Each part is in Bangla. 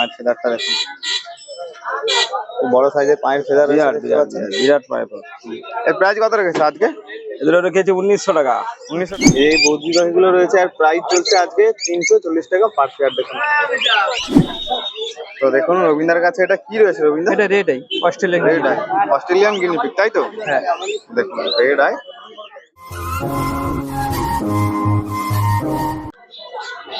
পায়ের ফেদারটা দেখুন। বড় সাইজের পায়ের ফেদার বিরাট বিরাট পাইপ এর প্রাইস কত রেখেছে আজকে? এগুলো রেখেছি উনিশশো টাকা। উনিশশো এই বৌদ্ধি পাখিগুলো রয়েছে আর প্রাইস চলছে আজকে তিনশো চল্লিশ টাকা পার পেয়ার দেখুন। তো দেখুন রবীন্দ্রের কাছে এটা কি রয়েছে রবীন্দ্র? এটা রেটাই Australian red eye Australian guinea pig তাই তো? হ্যাঁ। দেখুন red eye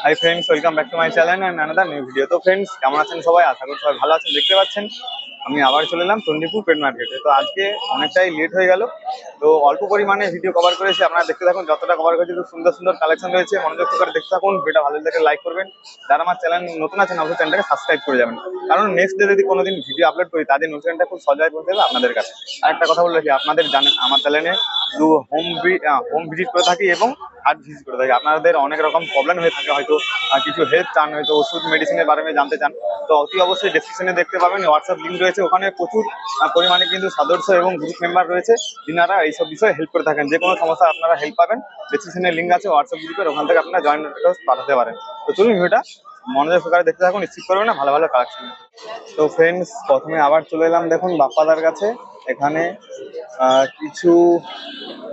hi friends welcome back to my channel and another new video তো ফ্রেন্ডস কেমন আছেন সবাই? আশা করি সবাই ভালো আছেন, দেখতে পাচ্ছেন। আমি আবার চলে এলাম চণ্ডীপুর পেট মার্কেটে তো আজকে অনেকটাই লেট হয়ে গেল। তো অল্প পরিমাণে ভিডিও কভার করেছি। আপনারা দেখতে থাকুন, যতটা কভার করেছি, খুব সুন্দর সুন্দর কালেকশন রয়েছে। মনোযোগ করে দেখতে থাকুন, ভিডিওটা ভালো লাগে লাইক করবেন। যারা আমার চ্যানেল নতুন আছেন, অবশ্যই চ্যানেলটাকে সাবস্ক্রাইব করে যাবেন। কারণ নেক্সট ডে যদি কোনোদিন ভিডিও আপলোড করি, তাদের নোটিফিকেশনটা খুব সজায় পৌঁছে যাবে আপনাদের কাছে। আর একটা কথা বলে রাখি, আপনাদের জানেন, আমার চ্যানেলে শুধু হোম হোম ভিজিট করে থাকি এবং হার্ট ভিজিট করে থাকি। আপনাদের অনেক রকম প্রবলেম হয়ে থাকে, হয়তো কিছু হেল্প চান, হয়তো ওষুধ মেডিসিনের বারে জানতে চান। তো অতি অবশ্যই ডেসক্রিপশনে দেখতে পাবেন হোয়াটসঅ্যাপ লিঙ্ক রয়েছে। ওখানে প্রচুর পরিমাণে কিন্তু সদস্য এবং গ্রুপ মেম্বার রয়েছে, যিনারা এইসব বিষয়ে হেল্প করে থাকেন। যে কোনো সমস্যা আপনারা হেল্প পাবেন ডেসক্রিপশনে লিঙ্ক আছে হোয়াটসঅ্যাপ গ্রুপের ওখান থেকে আপনারা জয়েন পাঠাতে পারেন। তো চলুন ভিডিওটা মনোযোগ সহকারে দেখতে থাকুন স্কিপ করবেন না, ভালো ভালো কালেকশন তো ফ্রেন্ডস প্রথমে আবার চলে এলাম, দেখুন, বাপ্পাদার কাছে। এখানে কিছু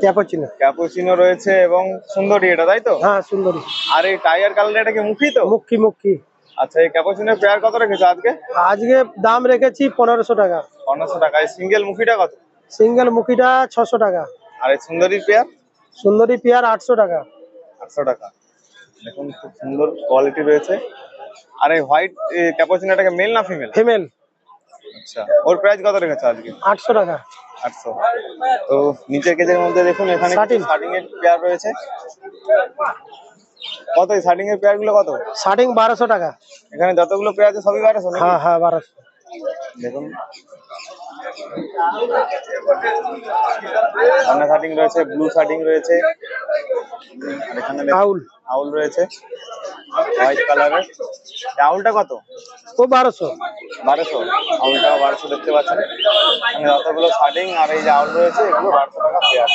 ক্যাপাচিনো। ক্যাপুচিনো রয়েছে এবং সুন্দরী এটা তাই তো? হ্যাঁ সুন্দরী। আর এই টাইগার কালার এটা কি মুখী তো? মুখী মুখী। আচ্ছা এই ক্যাপুচিনোর পেয়ার কত রেখেছো আজকে? আজকে দাম রেখেছি পনেরোশো টাকা। পনেরোশো টাকা। এই সিঙ্গেল মুখীটা কত? সিঙ্গেল মুখীটা ছশো টাকা। আর এই সুন্দরী পেয়ার সুন্দরী পেয়ার আটশো টাকা। আটশো টাকা। দেখুন খুব সুন্দর কোয়ালিটি রয়েছে। আর এই হোয়াইট ক্যাপুচিনোটাকে মেল না ফিমেল ফিমেল আচ্ছা ওর প্রাইস কত রেখেছো আজকে? আটশো টাকা। আটশো। তো নিচের কেজের মধ্যে দেখুন এখানে. শার্টিং এর পেয়ার রয়েছে। কত শার্টিং এর পেয়ারগুলো কত? শার্টিং বারোশো টাকা। এখানে যতগুলো পেয়ার আছে সবই বারোশো হ্যাঁ হ্যাঁ বারোশো। দেখুন। সামনে শার্টিং রয়েছে ব্লু শার্টিং রয়েছে। আর এখানে আউল আউল রয়েছে। হোয়াইট কালারের আউলটা কত? ও বারোশো। বারোশো। আউলটা বারোশো দেখতে পাচ্ছেন। এখানে যতগুলো শার্টিং আর এই যে আউল রয়েছে এগুলো বারোশো টাকা পেয়ার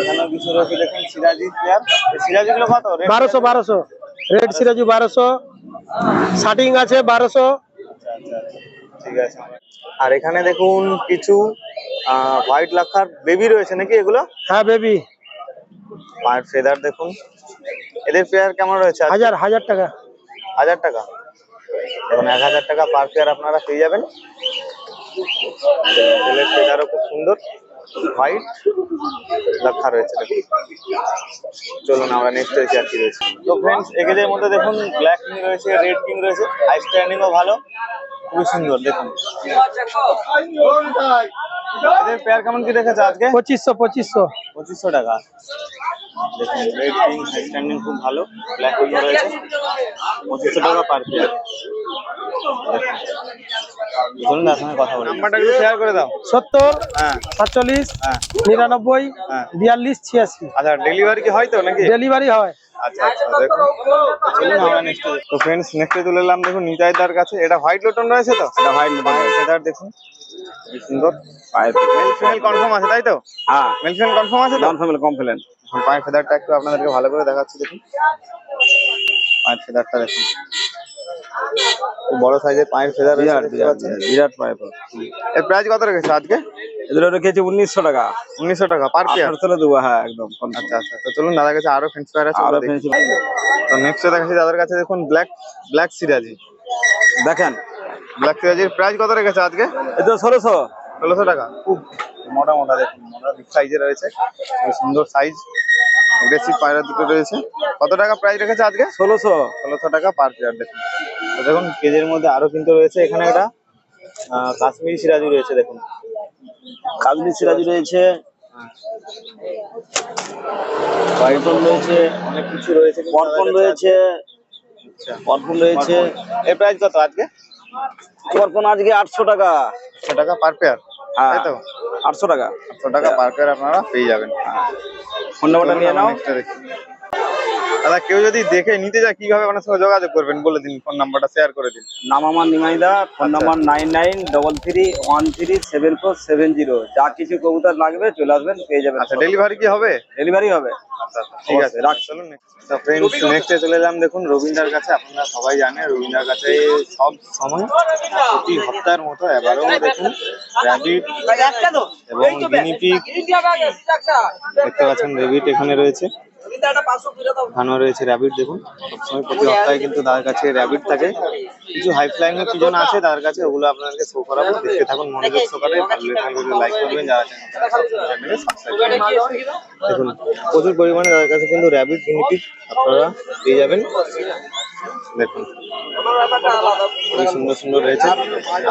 এখানে কিছু রয়েছে দেখুন সিরাজি পেয়ার সিরাজি গুলো কত? বারোশো বারোশো। রেড সিরাজু বারোশো। শার্টিং আছে বারোশো। আচ্ছা আচ্ছা ঠিক আছে। আর এখানে দেখুন কিছু হোয়াইট লাখার বেবি রয়েছে নাকি এগুলো? হ্যাঁ বেবি পায়ের ফেদার দেখুন। এদের পেয়ার কেমন রয়েছে? হাজার হাজার টাকা। হাজার টাকা? এখন এক হাজার টাকা পার পেয়ার আপনারা পেয়ে যাবেন। তেলের ফেদারও খুব সুন্দর। হোয়াইট লাক্ষা রয়েছে দেখুন। চলুন আমরা নেক্সট রয়েছে আর কি রয়েছে তো ফ্রেন্ডস এগেদের মধ্যে দেখুন ব্ল্যাক কিং রয়েছে রেড কিং রয়েছে। আই স্ট্যান্ডিংও ভালো। খুবই সুন্দর দেখুন। এদের পেয়ার কেমন কি রেখেছে আজকে? পঁচিশশো পঁচিশশো। পঁচিশশো টাকা। দেখুন রেড কিং স্ট্যান্ডিং খুব ভালো। ব্ল্যাক রয়েছে। পঁচিশশো টাকা পার পেয়ার চলুন তার সঙ্গে কথা বলি। নাম্বারটা একটু শেয়ার করে দাও। সত্তর হ্যাঁ। সাতচল্লিশ হ্যাঁ। নিরানব্বই হ্যাঁ। বিয়াল্লিশ ছিয়াশি। আচ্ছা ডেলিভারি কি হয় তো নাকি? ডেলিভারি হয়। আচ্ছা আচ্ছা দেখুন। চলুন আমরা নেক্সট তো ফ্রেন্ডস নেক্সটে চলে এলাম দেখুন নিতাইদার কাছে। এটা হোয়াইট লোটন রয়েছে তো? এটা হোয়াইট লোটন দেখুন। সুন্দর। পায়ের মেল ফিমেল কনফার্ম আছে তাই তো? হ্যাঁ। মেল ফিমেল কনফার্ম আছে তো? ফ্যামিলি কমপ্লেন পায়ের ফেদারটা একটু আপনাদেরকে ভালো করে দেখাচ্ছি দেখুন। পায়ের ফেদারটা দেখুন। বড় সাইজের পায়ের ফেদার বিরাট পাচ্ছেন? এর প্রাইস কত রেখেছে আজকে? এগুলো রেখেছি উনিশশো টাকা। উনিশশো টাকা পার পেয়ার আঠারোশো দেবো হ্যাঁ একদম আচ্ছা আচ্ছা তো চলুন দাদার কাছে আরও ফেন্স পেয়ার আছে আরও। ফেন্সি তো নেক্সট দেখাচ্ছি দাদার কাছে দেখুন ব্ল্যাক ব্ল্যাক সিরাজি। দেখেন। ব্ল্যাক সিরাজির প্রাইস কত রেখেছে আজকে? এটা ষোলোশো। ষোলোশো টাকা। মোটা মোটা দেখুন মোটা বিগ সাইজে রয়েছে সুন্দর সাইজ এগ্রেসিভ পায়রা দুটো রয়েছে। কত টাকা প্রাইস রেখেছে আজকে? ষোলোশো। ষোলোশো টাকা পার পেয়ার দেখুন। দেখুন কেজের মধ্যে আরও কিন্তু রয়েছে এখানে একটা কাশ্মীরি সিরাজি রয়েছে দেখুন। কাজলি সিরাজি রয়েছে অনেক কিছু রয়েছে পরপন রয়েছে। আচ্ছা। পরপন রয়েছে। এর প্রাইস কত আজকে? পরপন আজকে আটশো টাকা। একশো টাকা পার পেয়ার আটশো টাকা। আটশো টাকা পার পেয়ার আপনারা পেয়ে যাবেন। ফোন নাম্বারটা নিয়ে নাও। দাদা কেউ যদি দেখে নিতে যায় কীভাবে আপনার সঙ্গে যোগাযোগ করবেন বলে দিন ফোন নাম্বারটা শেয়ার করে দিন। নাম আমার নিমাইদা phone number nine nine double three one three seven four seven zero. যা কিছু কবুতর লাগবে চলে আসবেন পেয়ে যাবেন আচ্ছা ডেলিভারি কি হবে? ডেলিভারি হবে। আচ্ছা আচ্ছা ঠিক আছে রাখ চলুন তো ফ্রেন্ডস নেক্সটে চলে এলাম। দেখুন রবীন্দ্রার কাছে আপনারা সবাই জানেন রবীন্দ্রার কাছে সব সময় প্রতি হপ্তাহের মতো এবারেও দেখুন র্যাবিট এবং দেখতে পাচ্ছেন র্যাবিট এখানে রয়েছে। এখানেও রয়েছে র্যাবিট দেখুন। সবসময় প্রতি সপ্তাহে কিন্তু তার কাছে র্যাবিট থাকে। কিছু হাইফ্লাইনের পিজন আছে তার কাছে ওগুলো আপনাদেরকে শো করাবো। দেখতে থাকুন মনোযোগ সহকারে ভালো লাইক করবেন যারা দেখুন প্রচুর পরিমাণে তাদের কাছে কিন্তু র্যাবিট গিনিপিগ আপনারা পেয়ে যাবেন। দেখুন খুবই সুন্দর সুন্দর রয়েছে।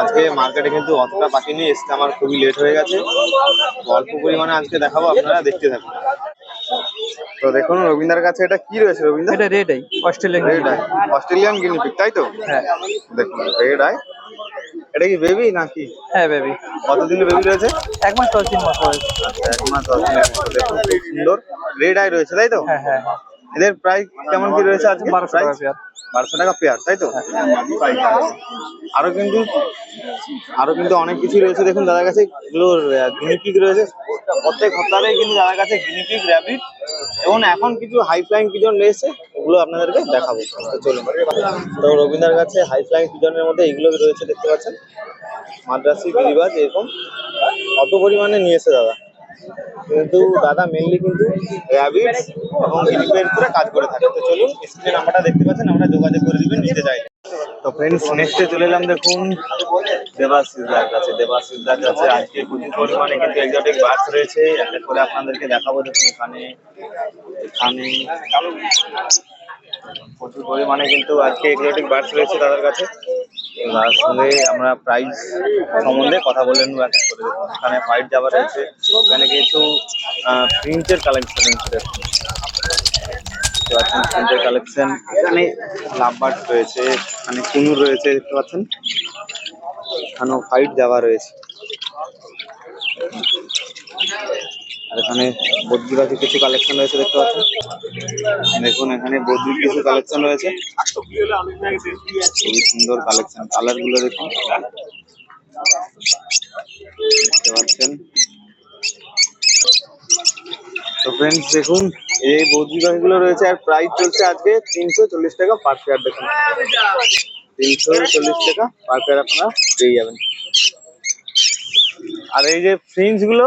আজকে মার্কেটে কিন্তু অতটা পাখি নেই এসতে আমার খুবই লেট হয়ে গেছে। অল্প পরিমাণে আজকে দেখাবো আপনারা দেখতে থাকুন। তো দেখুন রবীন্দ্রের কাছে এটা কি রয়েছে রবীন্দ্র? এটা red eye Australian red eye Australian guinea pig তাই তো? হ্যাঁ। দেখুন রেড আই এটা কি বেবি নাকি? হ্যাঁ বেবি কতদিনের বেবি রয়েছে? এক মাস দশ দিন মতো আচ্ছা এক মাস দশ মতো। দেখুন খুব সুন্দর। রেড আই রয়েছে তাই তো? হ্যাঁ হ্যাঁ এদের প্রাইস কেমন কি রয়েছে আজকে? বারোশো টাকা পেয়ার বারোশো টাকা পেয়ার তাই তো? আরও কিন্তু আরও কিন্তু অনেক কিছু রয়েছে। দেখুন দাদার কাছে এগুলো গিনিপিক রয়েছে। প্রত্যেক সপ্তাহে কিন্তু দাদার কাছে গিনিপিক র্যাবিট এবং এখন কিছু হাই ফ্লাইং পিজন রয়েছে, ওগুলো আপনাদেরকে দেখাবো। চলুন। তো রবীন্দ্রের কাছে হাই ফ্লাইং পিজনের মধ্যে এগুলো রয়েছে, দেখতে পাচ্ছেন? মাদ্রাসি, গিরিবাজ, এরকম। অত পরিমাণে নিয়েছে দাদা। কিন্তু দাদা মেনলি কিন্তু র্যাবিট এবং গিনিপের উপরে কাজ করে থাকে। তো চলুন স্ক্রিনে নাম্বারটা দেখতে পাচ্ছেন, আমরা যোগাযোগ করে দিবেন, নিতে চাই তো ফ্রেন্ডস নেক্সটে চলে এলাম, দেখুন। দেবাশিসদার কাছে দেবাশিসদার কাছে আজকে প্রচুর পরিমাণে কিন্তু এক্সোটিক বাস রয়েছে। একটা করে আপনাদেরকে দেখাবো, দেখুন এখানে এখানে প্রচুর পরিমাণে কিন্তু আজকে এক্সোটিক বার্ডস রয়েছে তাদের কাছে। তার সঙ্গে আমরা প্রাইস সম্বন্ধে কথা বলে নেব এক করে দেখুন, এখানে হোয়াইট জাবা রয়েছে। এখানে কিছু প্রিন্টের কালেকশন রয়েছে দেখতে পাচ্ছেন প্রিন্টের কালেকশন এখানে লাভ রয়েছে, এখানে কুনুর রয়েছে, দেখতে পাচ্ছেন। এখানেও হোয়াইট দেওয়া রয়েছে। আর এখানে বদ্রি পাখির কিছু কালেকশন রয়েছে, দেখতে পাচ্ছেন? দেখুন, এখানে বদ্রির কিছু কালেকশন রয়েছে। খুবই সুন্দর কালেকশন কালারগুলো দেখুন। দেখতে পাচ্ছেন? তো ফ্রেন্ডস দেখুন, এই বদ্রি পাখিগুলো রয়েছে আর প্রাইস চলছে আজকে তিনশো চল্লিশ টাকা পার পেয়ার দেখুন। তিনশো চল্লিশ টাকা পার পেয়ার আপনারা পেয়ে যাবেন। আর এই যে ফ্রিঞ্জগুলো?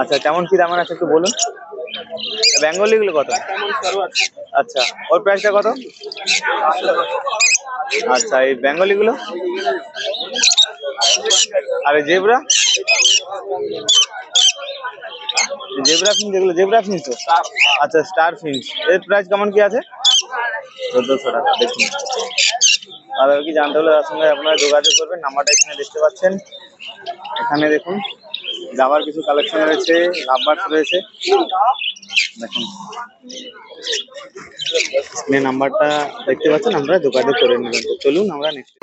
আচ্ছা কেমন কি দামের আছে একটু বলুন। বেঙ্গলি গুলো কত? আচ্ছা ওর প্রাইসটা কত? আচ্ছা এই বেঙ্গলি গুলো? আর জেব্রা জেব্রা ফিন্স যেগুলো জেব্রা ফিন্স তো? আচ্ছা স্টার ফিন্স এর প্রাইস কেমন কি আছে? চোদ্দশো টাকা দেখুন আর কি জানতে হলে তার সঙ্গে আপনারা যোগাযোগ করবেন, নাম্বারটা এখানে দেখতে পাচ্ছেন। এখানে দেখুন যাবার কিছু কালেকশন রয়েছে লাভবার্স রয়েছে। দেখুন। স্ক্রিনে নাম্বারটা দেখতে পাচ্ছেন, আমরা যোগাযোগ করে নেবেন তো চলুন, আমরা নেক্সট